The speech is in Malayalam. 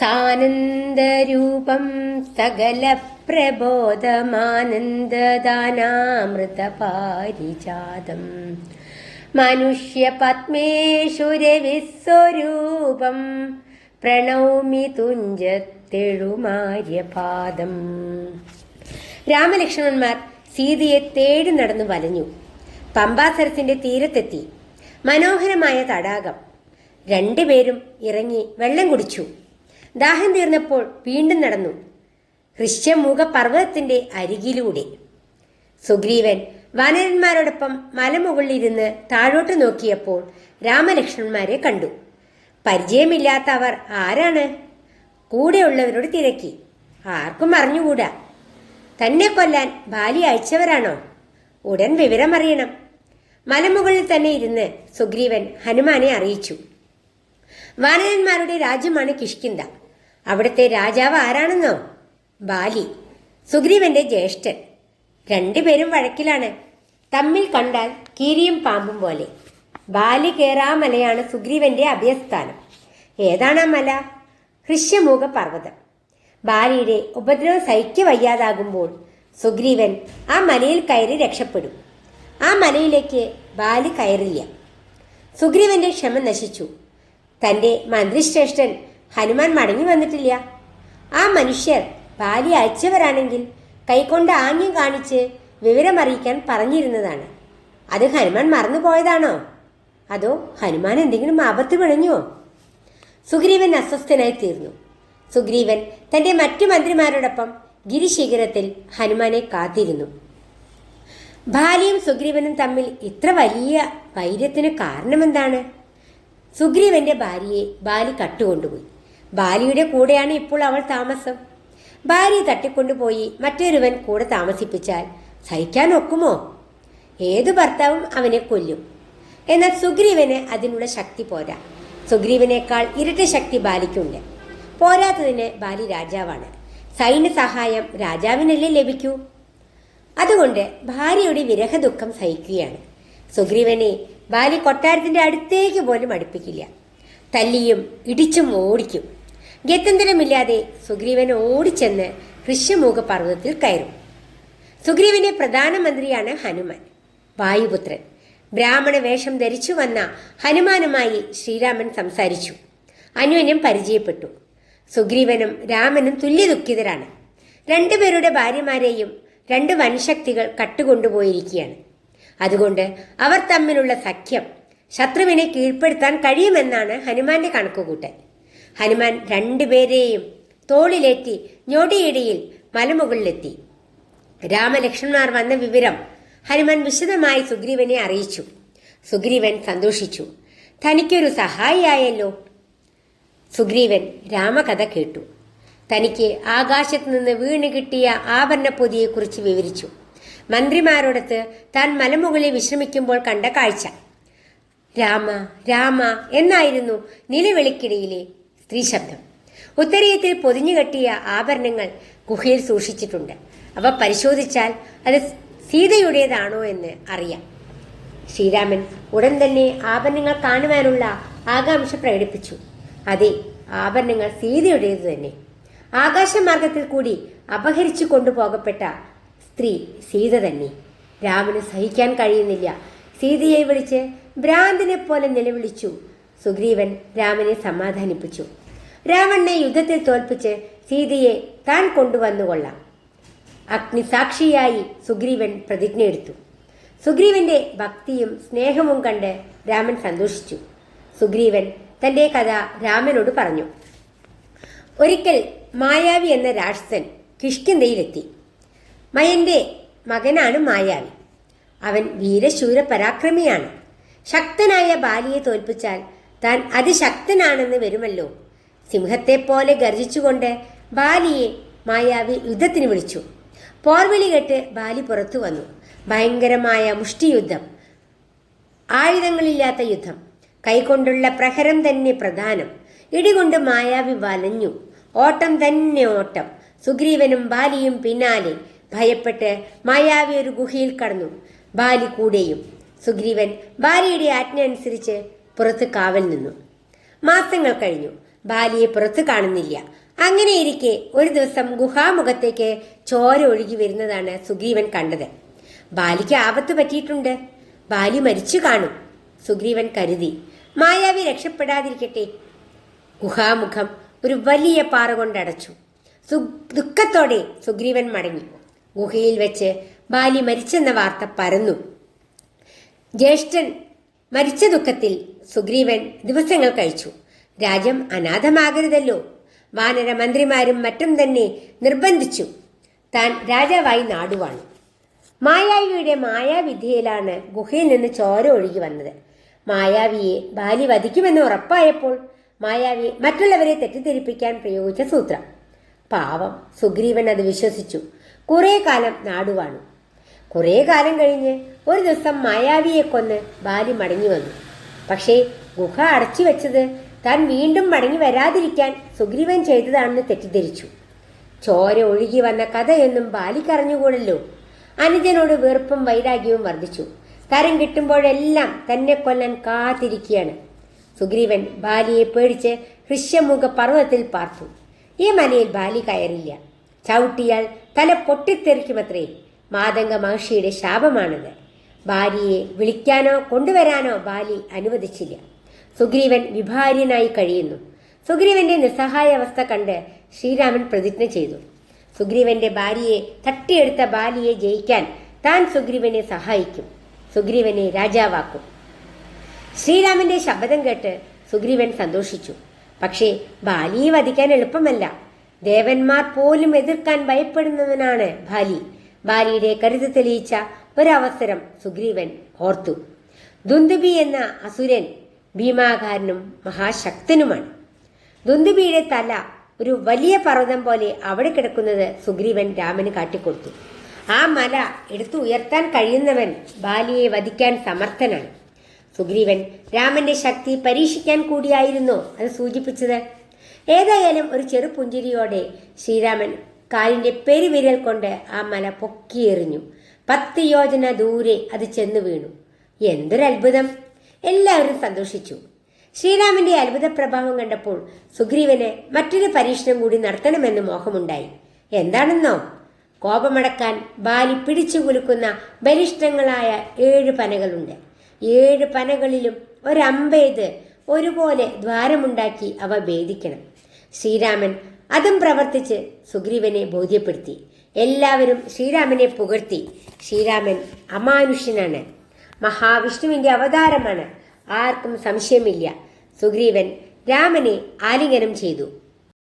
സാനന്ദരൂപം സകല പ്രബോധമാനന്ദദാനാമൃതപാരിജാതം മനുഷ്യപത്മേശ്വരവിസ്വരൂപം പ്രണൗമി തുഞ്ചത്തെഴുമാര്യപാദം. രാമലക്ഷ്മണന്മാർ സീതയെ തേടി നടന്നു വലഞ്ഞു. പമ്പാസരത്തിന്റെ തീരത്തെത്തി. മനോഹരമായ തടാകം. രണ്ടുപേരും ഇറങ്ങി വെള്ളം കുടിച്ചു. ദാഹം തീർന്നപ്പോൾ വീണ്ടും നടന്നു. ഋഷ്യമുഖ പർവതത്തിന്റെ അരികിലൂടെ. സുഗ്രീവൻ വാനരന്മാരോടൊപ്പം മലമുകളിലിരുന്ന് താഴോട്ട് നോക്കിയപ്പോൾ രാമലക്ഷ്മണന്മാരെ കണ്ടു. പരിചയമില്ലാത്ത അവർ ആരാണ്? കൂടെയുള്ളവരോട് തിരക്കി. ആർക്കും അറിഞ്ഞുകൂടാ. തന്നെ കൊല്ലാൻ ബാലി അയച്ചവരാണോ? ഉടൻ വിവരമറിയണം. മലമുകളിൽ തന്നെ ഇരുന്ന് സുഗ്രീവൻ ഹനുമാനെ അറിയിച്ചു. വാനരന്മാരുടെ രാജ്യമാണ് കിഷ്കിന്ത അവിടുത്തെ രാജാവ് ആരാണെന്നോ? ബാലി. സുഗ്രീവന്റെ ജ്യേഷ്ഠൻ. രണ്ടുപേരും വഴക്കിലാണ്. തമ്മിൽ കണ്ടാൽ കീരിയും പാമ്പും പോലെ. ബാലി കേറാ മലയാണ് സുഗ്രീവന്റെ അഭയസ്ഥാനം. ഏതാണ് ആ മല? ഹൃഷ്യമൂഖ പർവതം. ബാലിയുടെ ഉപദ്രവം സഹിക്ക വയ്യാതാകുമ്പോൾ സുഗ്രീവൻ ആ മലയിൽ കയറി രക്ഷപ്പെടും. ആ മലയിലേക്ക് ബാലി കയറില്ല. സുഗ്രീവന്റെ ക്ഷമ നശിച്ചു. തന്റെ മന്ത്രിശ്രേഷ്ഠൻ ഹനുമാൻ മടങ്ങി വന്നിട്ടില്ല. ആ മനുഷ്യർ ഭാര്യ അയച്ചവരാണെങ്കിൽ കൈകൊണ്ട് ആംഗ്യം കാണിച്ച് വിവരമറിയിക്കാൻ പറഞ്ഞിരുന്നതാണ്. അത് ഹനുമാൻ മറന്നുപോയതാണോ? അതോ ഹനുമാൻ എന്തെങ്കിലും ആപത്ത് പിണഞ്ഞോ? സുഗ്രീവൻ അസ്വസ്ഥനായി തീർന്നു. സുഗ്രീവൻ തന്റെ മറ്റു മന്ത്രിമാരോടൊപ്പം ഗിരിശിഖരത്തിൽ ഹനുമാനെ കാത്തിരുന്നു. ഭാര്യയും സുഗ്രീവനും തമ്മിൽ ഇത്ര വലിയ വൈര്യത്തിന് കാരണമെന്താണ്? സുഗ്രീവന്റെ ഭാര്യയെ ബാലി കട്ടുകൊണ്ടുപോയി. ബാലിയുടെ കൂടെയാണ് ഇപ്പോൾ അവൾ താമസം. ഭാര്യ തട്ടിക്കൊണ്ടുപോയി മറ്റൊരുവൻ കൂടെ താമസിപ്പിച്ചാൽ സഹിക്കാൻ ഒക്കുമോ? ഏതു ഭർത്താവും അവനെ കൊല്ലും. എന്നാൽ സുഗ്രീവന് അതിനുള്ള ശക്തി പോരാ. സുഗ്രീവനേക്കാൾ ഇരട്ട ശക്തി ബാലിക്കുണ്ട്. പോരാത്തതിന് ബാലി രാജാവാണ്. സൈന്യ സഹായം രാജാവിനല്ലേ ലഭിക്കൂ? അതുകൊണ്ട് ഭാര്യയുടെ വിരഹ ദുഃഖം സഹിക്കുകയാണ്. സുഗ്രീവനെ ബാലി കൊട്ടാരത്തിന്റെ അടുത്തേക്ക് പോലും അടുപ്പിക്കില്ല. തല്ലിയും ഇടിച്ചും ഓടിക്കും. ഗത്യന്തരമില്ലാതെ സുഗ്രീവൻ ഓടിച്ചെന്ന് ഋഷ്യമുഖ പർവതത്തിൽ കയറും. സുഗ്രീവന്റെ പ്രധാനമന്ത്രിയാണ് ഹനുമാൻ വായുപുത്രൻ. ബ്രാഹ്മണ വേഷം ധരിച്ചു വന്ന ഹനുമാനുമായി ശ്രീരാമൻ സംസാരിച്ചു. അനുവനും പരിചയപ്പെട്ടു. സുഗ്രീവനും രാമനും തുല്യ ദുഃഖിതരാണ് രണ്ടുപേരുടെ ഭാര്യമാരെയും രണ്ട് വൻശക്തികൾ കട്ടുകൊണ്ടുപോയിരിക്കുകയാണ്. അതുകൊണ്ട് അവർ തമ്മിലുള്ള സഖ്യം ശത്രുവിനെ കീഴ്പ്പെടുത്താൻ കഴിയുമെന്നാണ് ഹനുമാന്റെ കണക്കുകൂട്ടൽ. ഹനുമാൻ രണ്ടുപേരെയും തോളിലേറ്റി ഞൊടിയിടയിൽ മലമുകളിലെത്തി. രാമലക്ഷ്മണന്മാർ വന്ന വിവരം ഹനുമാൻ വിശദമായി സുഗ്രീവനെ അറിയിച്ചു. സുഗ്രീവൻ സന്തോഷിച്ചു. തനിക്കൊരു സഹായിയായല്ലോ. സുഗ്രീവൻ രാമകഥ കേട്ടു. തനിക്ക് ആകാശത്ത് നിന്ന് വീണ് കിട്ടിയ ആഭരണപ്പൊതിയെക്കുറിച്ച് വിവരിച്ചു. മന്ത്രിമാരോടത്ത് താൻ മലമുകളിൽ വിശ്രമിക്കുമ്പോൾ കണ്ട കാഴ്ച. രാമ രാമ എന്നായിരുന്നു നിലവിളിക്കിടയിലെ സ്ത്രീ ശബ്ദം ഉത്തരീയത്തിൽ പൊതിഞ്ഞുകെട്ടിയ ആഭരണങ്ങൾ ഗുഹയിൽ സൂക്ഷിച്ചിട്ടുണ്ട്. അവ പരിശോധിച്ചാൽ അത് സീതയുടേതാണോ എന്ന് അറിയാം. ശ്രീരാമൻ ഉടൻ തന്നെ ആഭരണങ്ങൾ കാണുവാനുള്ള ആകാംക്ഷ പ്രകടിപ്പിച്ചു. അതെ ആഭരണങ്ങൾ സീതയുടേത് തന്നെ. ആകാശമാർഗത്തിൽ കൂടി അപഹരിച്ചു കൊണ്ടുപോകപ്പെട്ട സ്ത്രീ സീത തന്നെ. രാമന് സഹിക്കാൻ കഴിയുന്നില്ല. സീതയെ വിളിച്ച് ഭ്രാന്തിനെ പോലെ നിലവിളിച്ചു. സുഗ്രീവൻ രാമനെ സമാധാനിപ്പിച്ചു. രാവണനെ യുദ്ധത്തിൽ തോൽപ്പിച്ച് സീതയെ താൻ കൊണ്ടുവന്നുകൊള്ളാം. അഗ്നിസാക്ഷിയായി സുഗ്രീവൻ പ്രതിജ്ഞയെടുത്തു സുഗ്രീവന്റെ ഭക്തിയും സ്നേഹവും കണ്ട് രാമൻ സന്തോഷിച്ചു. സുഗ്രീവൻ തന്റെ കഥ രാമനോട് പറഞ്ഞു. ഒരിക്കൽ മായാവി എന്ന രാക്ഷസൻ കിഷ്കിന്തയിലെത്തി മയന്റെ മകനാണ് മായാവി. അവൻ വീരശൂര പരാക്രമിയാണ്. ശക്തനായ ബാലിയെ തോൽപ്പിച്ചാൽ താൻ അതിശക്തനാണെന്ന് വരുമല്ലോ. സിംഹത്തെപ്പോലെ ഗർജിച്ചുകൊണ്ട് ബാലിയെ മായാവി യുദ്ധത്തിന് വിളിച്ചു. പോർവിളി കേട്ട് ബാലി പുറത്തു വന്നു. ഭയങ്കരമായ മുഷ്ടിയുദ്ധം. ആയുധങ്ങളില്ലാത്ത യുദ്ധം. കൈകൊണ്ടുള്ള പ്രഹരം തന്നെ പ്രധാനം. ഇടികൊണ്ട് മായാവി വലഞ്ഞു. ഓട്ടം തന്നെ ഓട്ടം. സുഗ്രീവനും ബാലിയും പിന്നാലെ ഭയപ്പെട്ട് മായാവി ഒരു ഗുഹയിൽ കടന്നു. ബാലി കൂടെയും. സുഗ്രീവൻ ബാലിയുടെ ആജ്ഞ അനുസരിച്ച് പുറത്ത് കാവൽ നിന്നു. മാസങ്ങൾ കഴിഞ്ഞു. ബാലിയെ പുറത്തു കാണുന്നില്ല. അങ്ങനെയിരിക്കെ ഒരു ദിവസം ഗുഹാമുഖത്തേക്ക് ചോര ഒഴുകി വരുന്നതാണ് സുഗ്രീവൻ കണ്ടത്. ബാലിക്ക് ആപത്ത് പറ്റിയിട്ടുണ്ട്. ബാലി മരിച്ചു കാണും സുഗ്രീവൻ കരുതി. മായാവി രക്ഷപ്പെടാതിരിക്കട്ടെ. ഗുഹാമുഖം ഒരു വലിയ പാറ കൊണ്ടടച്ചു. സു ദുഃഖത്തോടെ സുഗ്രീവൻ മടങ്ങി. ഗുഹയിൽ വെച്ച് ബാലി മരിച്ചെന്ന വാർത്ത പരന്നു. ജ്യേഷ്ഠൻ മരിച്ച ദുഃഖത്തിൽ സുഗ്രീവൻ ദിവസങ്ങൾ കഴിച്ചു. രാജ്യം അനാഥമാകരുതല്ലോ. വാനര മന്ത്രിമാരും മറ്റും തന്നെ നിർബന്ധിച്ചു. താൻ രാജാവായി നാടുവാണു. മായാവിയുടെ മായാവിദ്യയിലാണ് ഗുഹയിൽ നിന്ന് ചോര ഒഴുകി വന്നത്. മായാവിയെ ബാലി വധിക്കുമെന്ന് ഉറപ്പായപ്പോൾ മായാവി മറ്റുള്ളവരെ തെറ്റിദ്ധരിപ്പിക്കാൻ പ്രയോഗിച്ച സൂത്രം. പാവം സുഗ്രീവൻ അത് വിശ്വസിച്ചു. കുറെ കാലം നാടുവാണു. കുറെ കാലം കഴിഞ്ഞ് ഒരു ദിവസം മായാവിയെ കൊന്ന് ബാലി മടങ്ങി വന്നു. പക്ഷേ ഗുഹ അടച്ചു വെച്ചത് താൻ വീണ്ടും മടങ്ങി വരാതിരിക്കാൻ സുഗ്രീവൻ ചെയ്തതാണെന്ന് തെറ്റിദ്ധരിച്ചു. ചോര ഒഴുകി വന്ന കഥയൊന്നും ബാലിക്കറിഞ്ഞുകൂടല്ലോ അനുജനോട് വെറുപ്പും വൈരാഗ്യവും വർദ്ധിച്ചു. തരം കിട്ടുമ്പോഴെല്ലാം തന്നെ കൊല്ലാൻ കാത്തിരിക്കുകയാണ്. സുഗ്രീവൻ ബാലിയെ പേടിച്ച് ഹൃഷ്യമുഖ പർവതത്തിൽ പാർത്തു. ഈ മലയിൽ ബാലി കയറില്ല. ചവിട്ടിയാൽ തല പൊട്ടിത്തെറിക്കുമത്രേ. മാതംഗ മഹർഷിയുടെ ശാപമാണത്. ബാലിയെ വിളിക്കാനോ കൊണ്ടുവരാനോ ബാലി അനുവദിച്ചില്ല. സുഗ്രീവൻ വിഭാര്യനായി കഴിയുന്നു. സുഗ്രീവന്റെ നിസ്സഹായ അവസ്ഥ കണ്ട് ശ്രീരാമൻ പ്രതിജ്ഞ ചെയ്തു. സുഗ്രീവന്റെ ഭാര്യയെ തട്ടിയെടുത്ത ബാലിയെ ജയിക്കാൻ താൻ സുഗ്രീവനെ സഹായിക്കും. സുഗ്രീവനെ രാജാവാക്കും. ശ്രീരാമന്റെ ശബ്ദം കേട്ട് സുഗ്രീവൻ സന്തോഷിച്ചു. പക്ഷേ ബാലിയെ വധിക്കാൻ എളുപ്പമല്ല. ദേവന്മാർ പോലും എതിർക്കാൻ ഭയപ്പെടുന്നവനാണ് ബാലി. ബാലിയുടെ കരുത്ത് തെളിയിച്ച ഒരവസരം സുഗ്രീവൻ ഓർത്തു. ദുന്ദുബി എന്ന അസുരൻ ഭീമാകാരനും മഹാശക്തനുമാണ്. ദുന്ദുബിയുടെ തല ഒരു വലിയ പർവതം പോലെ അവിടെ കിടക്കുന്നത് സുഗ്രീവൻ രാമന് കാട്ടിക്കൊടുത്തു. ആ മല എടുത്തു ഉയർത്താൻ കഴിയുന്നവൻ ബാലിയെ വധിക്കാൻ സമർത്ഥനാണ്. സുഗ്രീവൻ രാമന്റെ ശക്തി പരീക്ഷിക്കാൻ കൂടിയായിരുന്നു അത് സൂചിപ്പിച്ചത്. ഏതായാലും ഒരു ചെറു പുഞ്ചിരിയോടെ ശ്രീരാമൻ കാലിന്റെ പെരുവിരൽ കൊണ്ട് ആ മല പൊക്കിയെറിഞ്ഞു. പത്ത് യോജന ദൂരെ അത് ചെന്നു വീണു. എന്തൊരു അത്ഭുതം എല്ലാവരും സന്തോഷിച്ചു. ശ്രീരാമന്റെ അത്ഭുത പ്രഭാവം കണ്ടപ്പോൾ സുഗ്രീവന് മറ്റൊരു പരീക്ഷണം കൂടി നടത്തണമെന്ന് മോഹമുണ്ടായി. എന്താണെന്നോ? കോപമടക്കാൻ ബാലി പിടിച്ചു കുലുക്കുന്ന ബലിഷ്ഠങ്ങളായ ഏഴ് പനകളുണ്ട്. ഏഴ് പനകളിലും ഒരമ്പെയ്ത് ഒരുപോലെ ദ്വാരമുണ്ടാക്കി അവ ഭേദിക്കണം. ശ്രീരാമൻ അതും പ്രവർത്തിച്ച് സുഗ്രീവനെ ബോധ്യപ്പെടുത്തി. എല്ലാവരും ശ്രീരാമനെ പുകഴ്ത്തി. ശ്രീരാമൻ അമാനുഷ്യനാണ്. മഹാവിഷ്ണുവിന്റെ അവതാരമാണ്. ആർക്കും സംശയമില്ല. സുഗ്രീവൻ രാമനെ ആലിംഗനം ചെയ്തു.